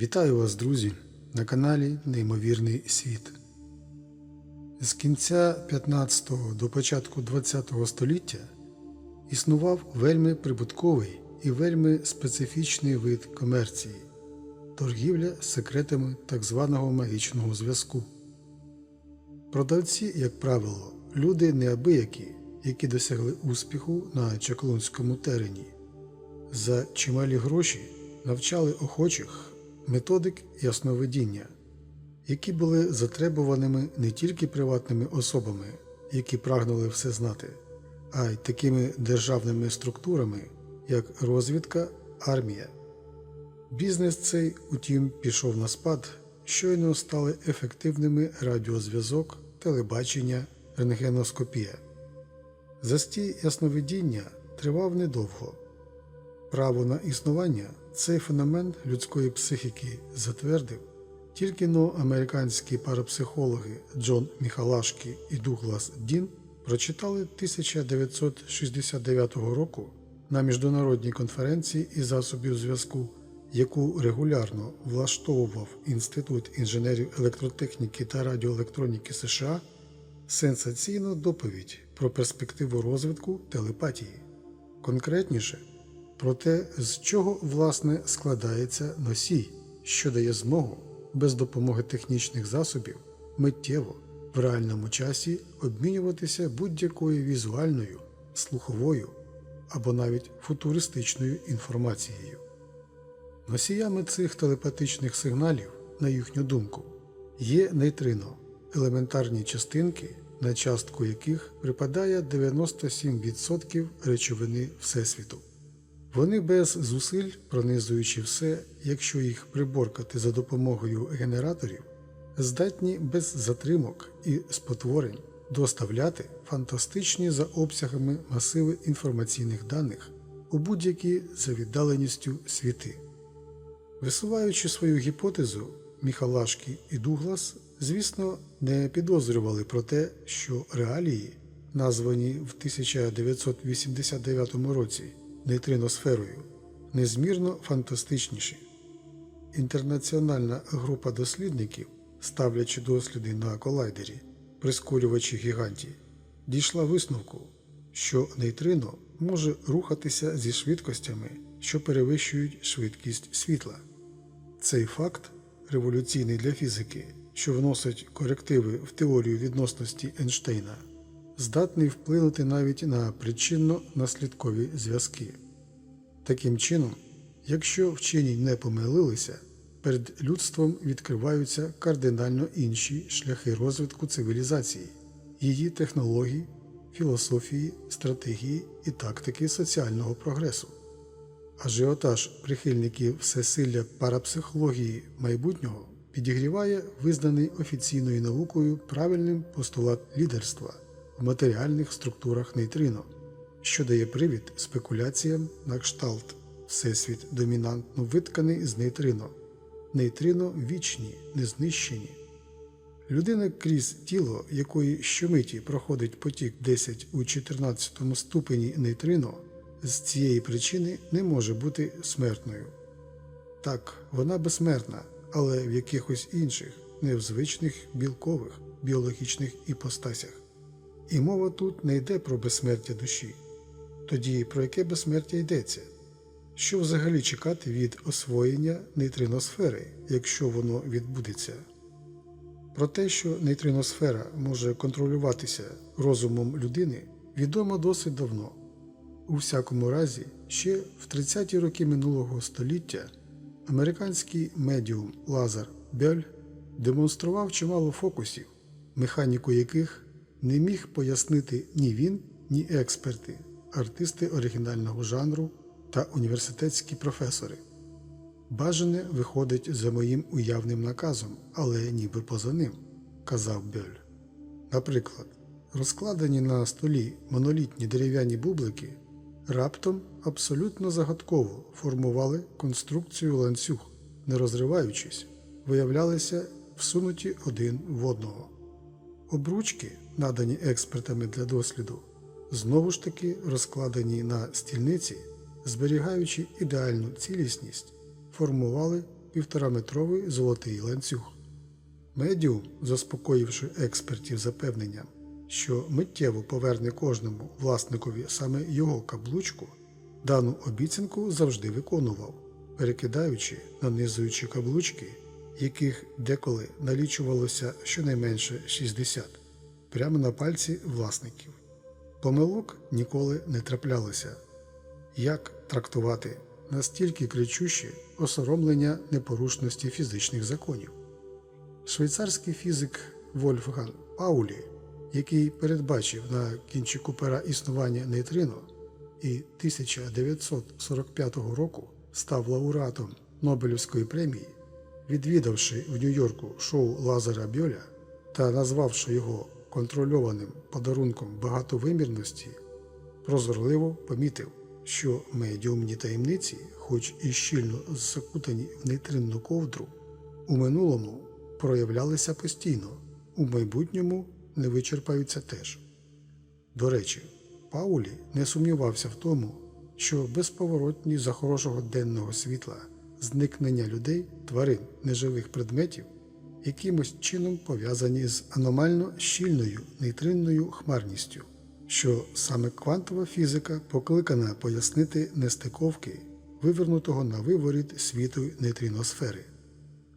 Вітаю вас, друзі, на каналі Неймовірний світ. З кінця 15-го до початку 20-го століття існував вельми прибутковий і вельми специфічний вид комерції торгівля з секретами так званого магічного зв'язку. Продавці, як правило, люди неабиякі, які досягли успіху на чаклунському терені. За чималі гроші навчали охочих методик ясновидіння, які були затребуваними не тільки приватними особами, які прагнули все знати, а й такими державними структурами, як розвідка, армія. Бізнес цей, утім, пішов на спад, щойно стали ефективними радіозв'язок, телебачення, рентгеноскопія. Застій ясновидіння тривав недовго. Право на існування цей феномен людської психіки затвердив тільки но американські парапсихологи Джон Міхалашкі і Дуглас Дін прочитали 1969 року на міжнародній конференції із засобів зв'язку, яку регулярно влаштовував Інститут інженерів електротехніки та радіоелектроніки США сенсаційну доповідь про перспективу розвитку телепатії. Конкретніше про те, з чого власне складається носій, що дає змогу без допомоги технічних засобів миттєво в реальному часі обмінюватися будь-якою візуальною, слуховою або навіть футуристичною інформацією. Носіями цих телепатичних сигналів, на їхню думку, є нейтрино, елементарні частинки, на частку яких припадає 97% речовини Всесвіту. Вони без зусиль, пронизуючи все, якщо їх приборкати за допомогою генераторів, здатні без затримок і спотворень доставляти фантастичні за обсягами масиви інформаційних даних у будь-які за віддаленістю світи. Висуваючи свою гіпотезу, Міхалашкі і Дуглас, звісно, не підозрювали про те, що реалії, названі в 1989 році нейтриносферою, незмірно фантастичніші. Інтернаціональна група дослідників, ставлячи досліди на колайдері, прискорювачі гігантів, дійшла висновку, що нейтрино може рухатися зі швидкостями, що перевищують швидкість світла. Цей факт, революційний для фізики, що вносить корективи в теорію відносності Ейнштейна, здатний вплинути навіть на причинно-наслідкові зв'язки. Таким чином, якщо вчені не помилилися, перед людством відкриваються кардинально інші шляхи розвитку цивілізації, її технологій, філософії, стратегії і тактики соціального прогресу. Ажіотаж прихильників всесилля парапсихології майбутнього підігріває визнаний офіційною наукою правильним постулат лідерства в матеріальних структурах нейтрино, що дає привід спекуляціям на кшталт Всесвіт домінантно витканий з нейтрино, нейтрино вічні, незнищені. Людина крізь тіло, якої щомиті проходить потік 10 у 14 ступені нейтрино, з цієї причини не може бути смертною. Так, вона безсмертна, але в якихось інших, не в звичних білкових біологічних іпостасях. І мова тут не йде про безсмертя душі. Тоді про яке безсмертя йдеться? Що взагалі чекати від освоєння нейтриносфери, якщо воно відбудеться? Про те, що нейтриносфера може контролюватися розумом людини, відомо досить давно. У всякому разі, ще в 30-ті роки минулого століття американський медіум Лазар Бьоль демонстрував чимало фокусів, механіку яких не міг пояснити ні він, ні експерти, артисти оригінального жанру та університетські професори. Бажане виходить за моїм уявним наказом, але ніби поза ним, казав Бьоль. Наприклад, розкладені на столі монолітні дерев'яні бублики раптом абсолютно загадково формували конструкцію ланцюг, не розриваючись, виявлялися всунуті один в одного. Обручки, надані експертами для досліду, знову ж таки розкладені на стільниці, зберігаючи ідеальну цілісність, формували півтораметровий золотий ланцюг. Медіум, заспокоївши експертів запевненням, що миттєво поверне кожному власникові саме його каблучку, дану обіцянку завжди виконував, перекидаючи, нанизуючи каблучки, яких деколи налічувалося щонайменше 60, прямо на пальці власників. Помилок ніколи не траплялося. Як трактувати настільки кричуще осоромлення непорушності фізичних законів? Швейцарський фізик Вольфган Паулі, який передбачив на кінчику пера існування нейтрино і 1945 року став лауреатом Нобелівської премії, відвідавши в Нью-Йорку шоу Лазара Бьоля та назвавши його контрольованим подарунком багатовимірності, прозорливо помітив, що медіумні таємниці, хоч і щільно закутані в нейтринну ковдру, у минулому проявлялися постійно, у майбутньому не вичерпаються теж. До речі, Паулі не сумнівався в тому, що безповоротні за хорошого денного світла зникнення людей, тварин, неживих предметів якимось чином пов'язані з аномально щільною нейтринною хмарністю, що саме квантова фізика покликана пояснити нестиковки, вивернутого на виворіт світу нейтриносфери.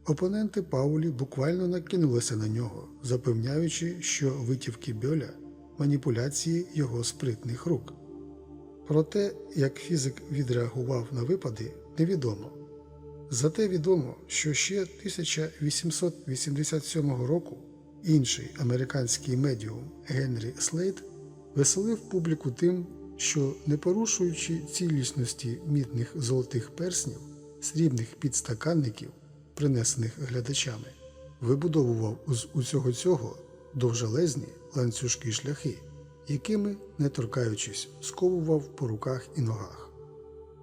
Опоненти Паулі буквально накинулися на нього, запевняючи, що витівки Бьоля маніпуляції його спритних рук. Про те, як фізик відреагував на випади, невідомо. Зате відомо, що ще 1887 року інший американський медіум Генрі Слейд веселив публіку тим, що, не порушуючи цілісності мідних золотих перснів, срібних підстаканників, принесених глядачами, вибудовував з усього цього довжелезні ланцюжки шляхи, якими, не торкаючись, сковував по руках і ногах.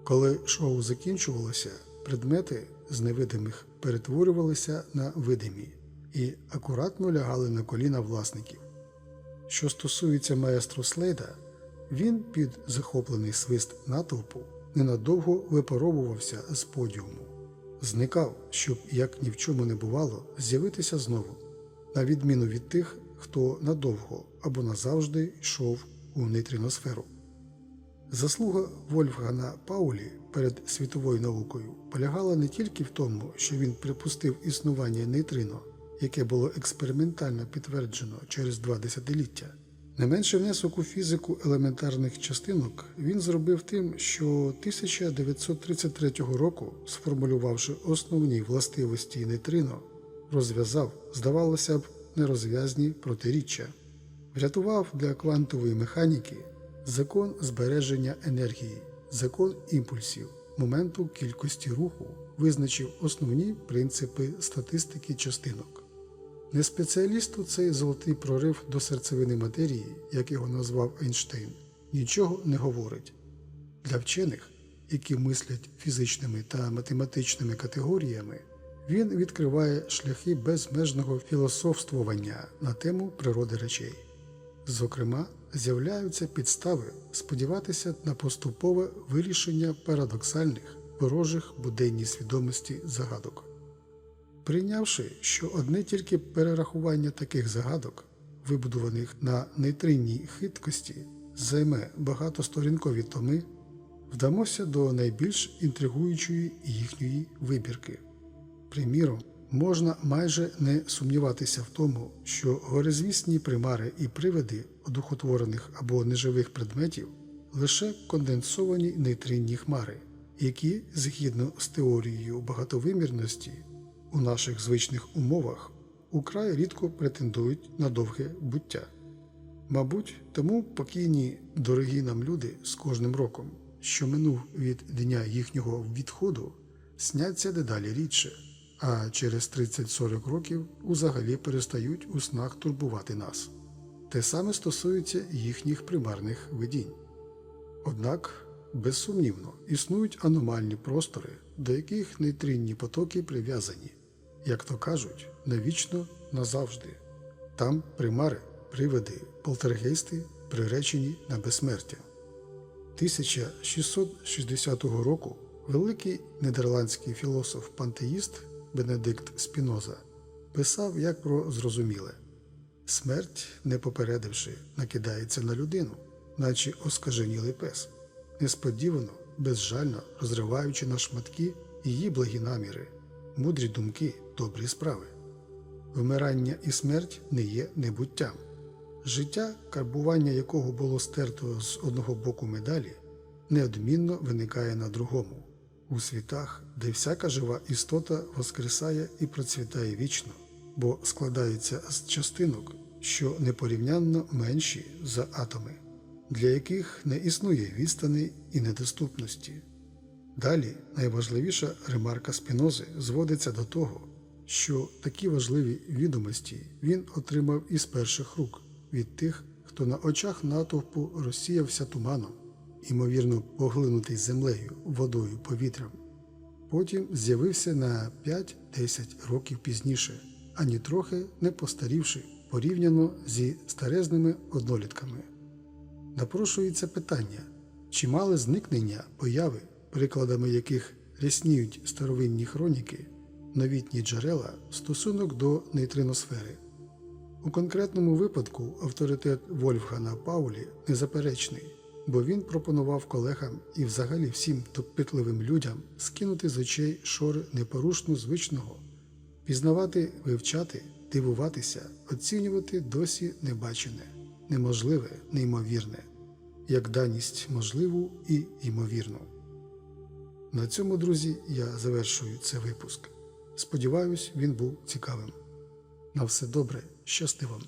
Коли шоу закінчувалося, предмети з невидимих перетворювалися на видимі і акуратно лягали на коліна власників. Що стосується маестру Слейда, він під захоплений свист натовпу ненадовго випаровувався з подіуму, зникав, щоб, як ні в чому не бувало, з'явитися знову, на відміну від тих, хто надовго або назавжди йшов у нейтриносферу. Заслуга Вольфгана Паулі перед світовою наукою полягала не тільки в тому, що він припустив існування нейтрино, яке було експериментально підтверджено через два десятиліття. Не менший внесок у фізику елементарних частинок він зробив тим, що 1933 року, сформулювавши основні властивості нейтрино, розв'язав, здавалося б, нерозв'язні протиріччя, врятував для квантової механіки закон збереження енергії, закон імпульсів, моменту кількості руху, визначив основні принципи статистики частинок. Не спеціалісту цей золотий прорив до серцевини матерії, як його назвав Ейнштейн, нічого не говорить. Для вчених, які мислять фізичними та математичними категоріями, він відкриває шляхи безмежного філософствування на тему природи речей. Зокрема, з'являються підстави сподіватися на поступове вирішення парадоксальних ворожих буденній свідомості загадок. Прийнявши, що одне тільки перерахування таких загадок, вибудованих на нейтринній хиткості, займе багатосторінкові томи, вдамося до найбільш інтригуючої їхньої вибірки. Приміром, можна майже не сумніватися в тому, що горизвісні примари і привиди одухотворених або неживих предметів лише конденсовані нейтринні хмари, які, згідно з теорією багатовимірності, у наших звичних умовах украй рідко претендують на довге буття. Мабуть, тому покійні дорогі нам люди з кожним роком, що минув від дня їхнього відходу, сняться дедалі рідше, а через 30-40 років узагалі перестають у снах турбувати нас. Те саме стосується їхніх примарних видінь. Однак, безсумнівно, існують аномальні простори, до яких нейтринні потоки прив'язані, як то кажуть, навічно назавжди. Там примари, привиди, полтергейсти приречені на безсмертя. 1660 року великий нідерландський філософ-пантеїст Бенедикт Спіноза писав як про зрозуміле смерть, не попередивши, накидається на людину, наче оскаженілий пес, несподівано, безжально розриваючи на шматки її благі наміри, мудрі думки, добрі справи. Вмирання і смерть не є небуттям. Життя, карбування якого було стерто з одного боку медалі, неодмінно виникає на другому, у світах, де всяка жива істота воскресає і процвітає вічно, бо складається з частинок, що непорівнянно менші за атоми, для яких не існує відстани і недоступності. Далі найважливіша ремарка Спінози зводиться до того, що такі важливі відомості він отримав із перших рук від тих, хто на очах натовпу розсіявся туманом, ймовірно поглинутий землею, водою, повітрям. Потім з'явився на 5-10 років пізніше, ані трохи не постарівши порівняно зі старезними однолітками. Напрошується питання, чи мали зникнення появи, прикладами яких рясніють старовинні хроніки, новітні джерела стосунок до нейтриносфери. У конкретному випадку авторитет Вольфгана Паулі незаперечний, бо він пропонував колегам і взагалі всім допитливим людям скинути з очей шори непорушно звичного, пізнавати, вивчати, дивуватися, оцінювати досі небачене, неможливе, неймовірне, як даність можливу і ймовірну. На цьому, друзі, я завершую цей випуск. Сподіваюсь, він був цікавим. На все добре, щасти вам!